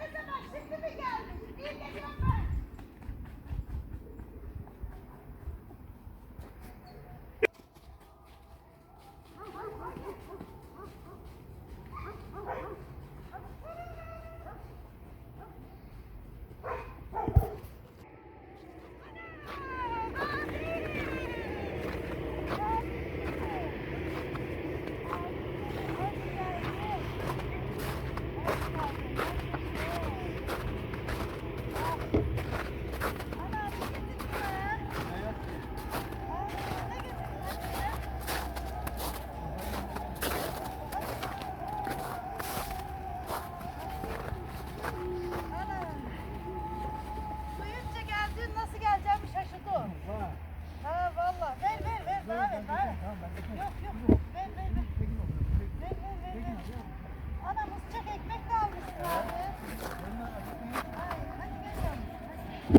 Ne zaman şimdi mi geldin? Bir geliyorum ben. Duyunca geldin nasıl geleceğimi şaşırdım. Ha valla. Ver ver ver bana ver bana ver. Yok yok. Ver ver ver. Ver ver ver. ver. Ana mısçak ekmek de almışsın abi. Ay, hadi gel yavrum, hadi.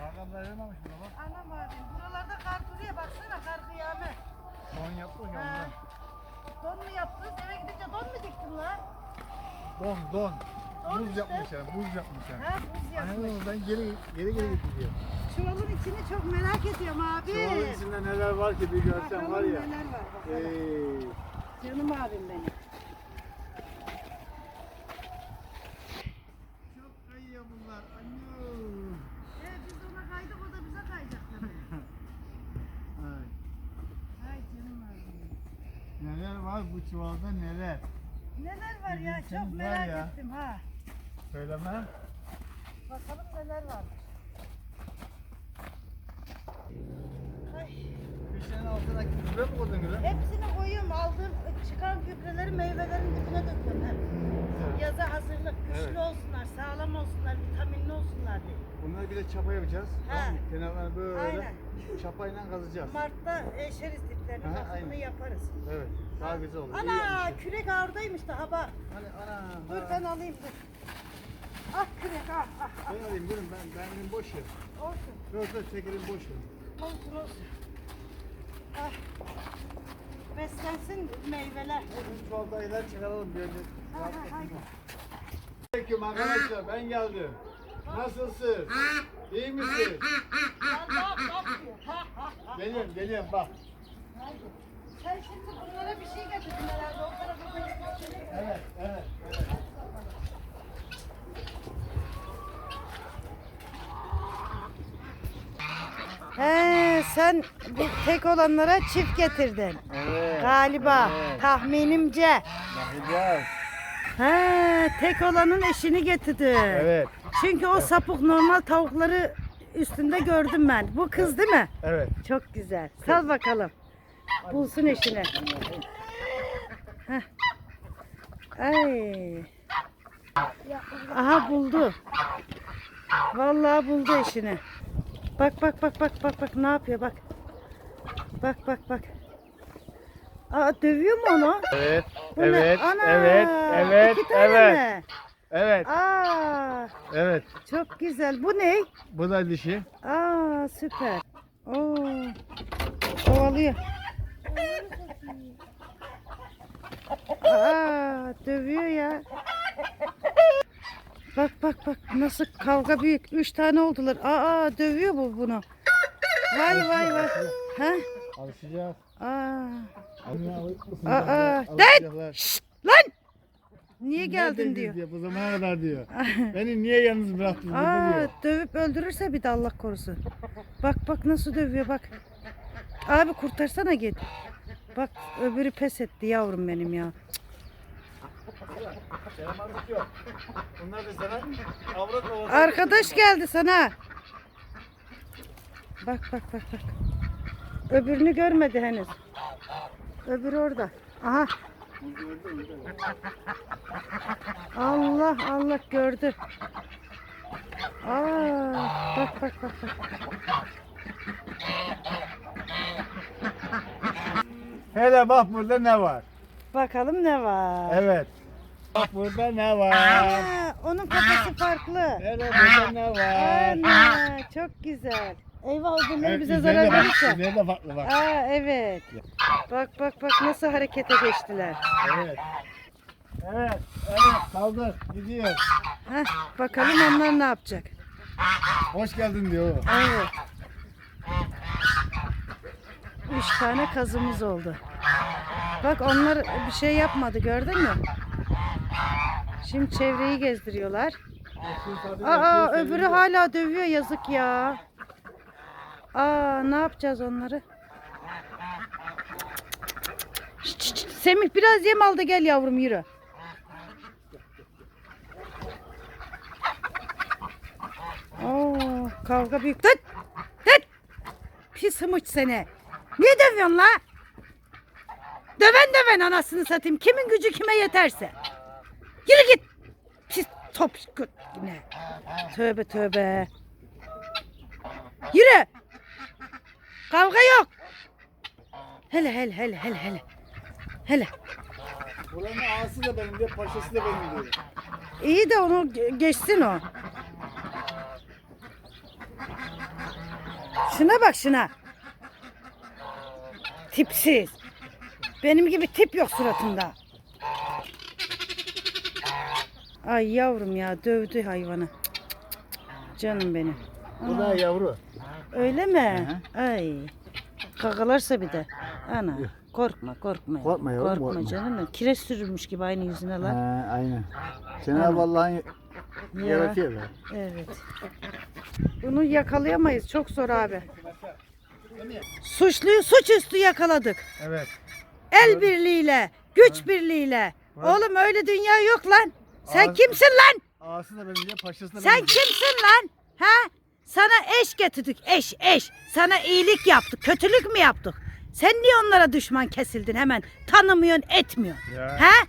Hakan dayanamamış buna bak. Anam abi buralarda kar duruyor baksana kar kıyamet. Don yapmış Ha. ondan. Don mu yaptınız? Eve gidince don mu diktin lan? Don don. Don Buz işte. yapmış yani buz yapmış yani. Ha buz yapmış. Aynen oradan geri geri geri gidiyor. Çuvalın içini çok merak ediyorum abi. Çuvalın içinde neler var ki bir görsen Bakalım var ya. neler var bakalım. Ey. Canım abim benim. Çok kayıyor bunlar. Anne. E, biz ona kaydık o da bize kayacak tabii. Ay. Ay canım abim. Neler var bu çuvalda neler? Neler var ya çok var merak ya. ettim ha. Söyleme. Bakalım neler var. Gübre mi koydun gübre? hepsini koyuyorum aldığım çıkan gübreleri meyvelerin dibine döküyorum hep. Yaza hazırlık, güçlü Evet. olsunlar, sağlam olsunlar, vitaminli olsunlar diye. Bunları bir de çapa yapacağız. He. Tamam mı? Kenarlarını böyle Aynen. çapayla kazacağız. Mart'ta eşeriz diplerini, Ha, bakımını yaparız. Evet. Daha güzel olur. İyi Ana yapmışsın. kürek ağırdaymış daha bak. Hani ana. Dur ben alayım dur. Ah kürek ah ah. ah. Ben alayım durun ben ben benim boş yer. Olsun Dur dur tekerim boş yer. olsun olsun. Ah. Beslensin meyveler. Şu çuvaldakiler çıkaralım bir önce. Aleyküm arkadaşlar ben geldim. Nasılsın? İyi misin? Geliyorum geliyorum bak. Haydi. Sen şimdi bunlara bir şey getirdin herhalde. O tarafa böyle bir şey. Evet evet evet. He sen tek olanlara çift getirdin. Evet. Galiba Evet. tahminimce. Bakacağız. He tek olanın eşini getirdi. Evet. Çünkü o sapık normal tavukları üstünde gördüm ben. Bu kız değil mi? Evet. Çok güzel. Sal bakalım. Bulsun eşini. Heh. Ay. Aha buldu. Vallahi buldu eşini. Bak bak bak bak bak bak ne yapıyor bak. Bak bak bak. Aa dövüyor mu onu? Evet. Bu ne? Evet. Ana, Evet. Evet. iki tane Evet. mi? Evet. Aa, Evet. çok güzel. Bu ne? Bu da dişi. Aa süper. Oo. Kovalıyor. Aa dövüyor ya. Bak bak bak nasıl kavga büyük. Üç tane oldular. Aa dövüyor bu bunu. Vay vay vay. Ha? Alışacağız. Aa. Aa, Aa. Alışacaklar. Şşt, lan. Niye geldin Neredeydiniz diyor. Bu zamana kadar diyor. Beni niye yalnız bıraktınız burada Aa diyor. dövüp öldürürse bir de Allah korusun. Bak bak nasıl dövüyor bak. Abi kurtarsana git. Bak öbürü pes etti yavrum benim ya. Yaramazlık yok. Bunlar da sana avrat ovası. Arkadaş geldi sana. Bak bak bak bak. Öbürünü görmedi henüz. Öbürü orada. Aha. Allah Allah gördü. Aa, bak bak bak bak. Hele bak burada ne var. Bakalım ne var. Evet. Bak burada ne var. Aa, onun kafası farklı. Evet burada ne var? Ana çok güzel. Eyvah öbürleri Evet, bize üzerine zarar bak, verirse. üzerine de farklı bak. Aa evet. Bak bak bak nasıl harekete geçtiler. Evet. Evet, evet kaldır, gidiyor. Heh, bakalım onlar ne yapacak. Hoş geldin diyor. o. Evet. Üç tane kazımız oldu. Bak onlar bir şey yapmadı gördün mü? Şimdi çevreyi gezdiriyorlar. Aa öbürü hala dövüyor yazık ya. Aa ne yapacağız onları? Şşt. Semih biraz yem al da gel yavrum yürü. Oo, kavga büyük. Tut! Tut! Pis hımıç seni. Niye dövüyorsun la? Döven döven anasını satayım. Kimin gücü kime yeterse. Yürü git. Pis top gö- yine. Tövbe tövbe. Yürü. Kavga yok. Hele hele hele hele hele. Hele. Buranın ağası da benim diyor, paşası da benim diyor. İyi de onu ge- geçsin o. Şuna bak şuna. Tipsiz. Benim gibi tip yok suratında. Ay yavrum ya dövdü hayvanı. Canım benim. Bu da yavru. Öyle mi? Ay. Kakalarsa bir de. Ana. Korkma korkma. Korkma yavrum, Korkma korkma. canım. Kireç sürülmüş gibi aynı yüzüne lan. Ha, aynen. Cenab-ı Allah'ın Ya. yaratıyor be. Evet. Bunu yakalayamayız. Çok zor abi. Suçluyu suçüstü yakaladık. Evet. El birliğiyle, güç birliğiyle. Oğlum öyle dünya yok lan. Sen Ağzı- kimsin lan? Ağası da benim diyor, paşası da Sen benim diyor. kimsin lan? Ha? Sana eş getirdik. Eş, eş. Sana iyilik yaptık. Kötülük mü yaptık? Sen niye onlara düşman kesildin hemen? Tanımıyorsun, etmiyorsun. Ya. Ha?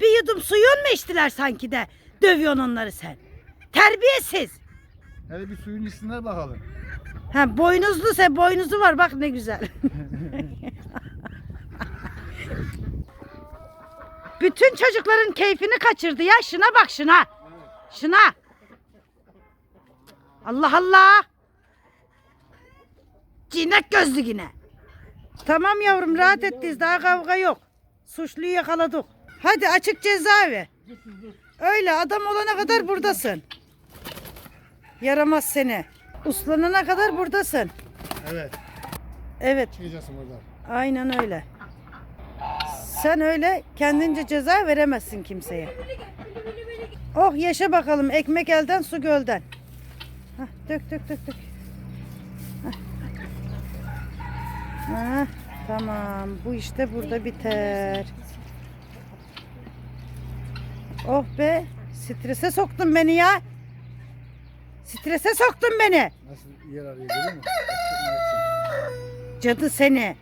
Bir yudum suyun mu içtiler sanki de? Dövüyorsun onları sen. Terbiyesiz. Hadi bir suyun içsinler bakalım. Ha boynuzlu sen boynuzu var bak ne güzel. Bütün çocukların keyfini kaçırdı ya. Şuna bak şuna. Şuna. Allah Allah. Cinek gözlü yine. Tamam yavrum rahat ettiniz daha kavga yok. Suçluyu yakaladık. Hadi açık cezaevi. Öyle adam olana kadar buradasın. Yaramaz seni. Uslanana kadar buradasın. Evet. Evet Çıkacaksın buradan. aynen öyle. Sen öyle kendince ceza veremezsin kimseye. Oh yaşa bakalım ekmek elden su gölden. Hah, dök dök dök dök. Hah. Hah, tamam bu işte burada biter. Oh be strese soktun beni ya. Strese soktun beni. Nasıl yer arıyor görüyor musun? Cadı seni.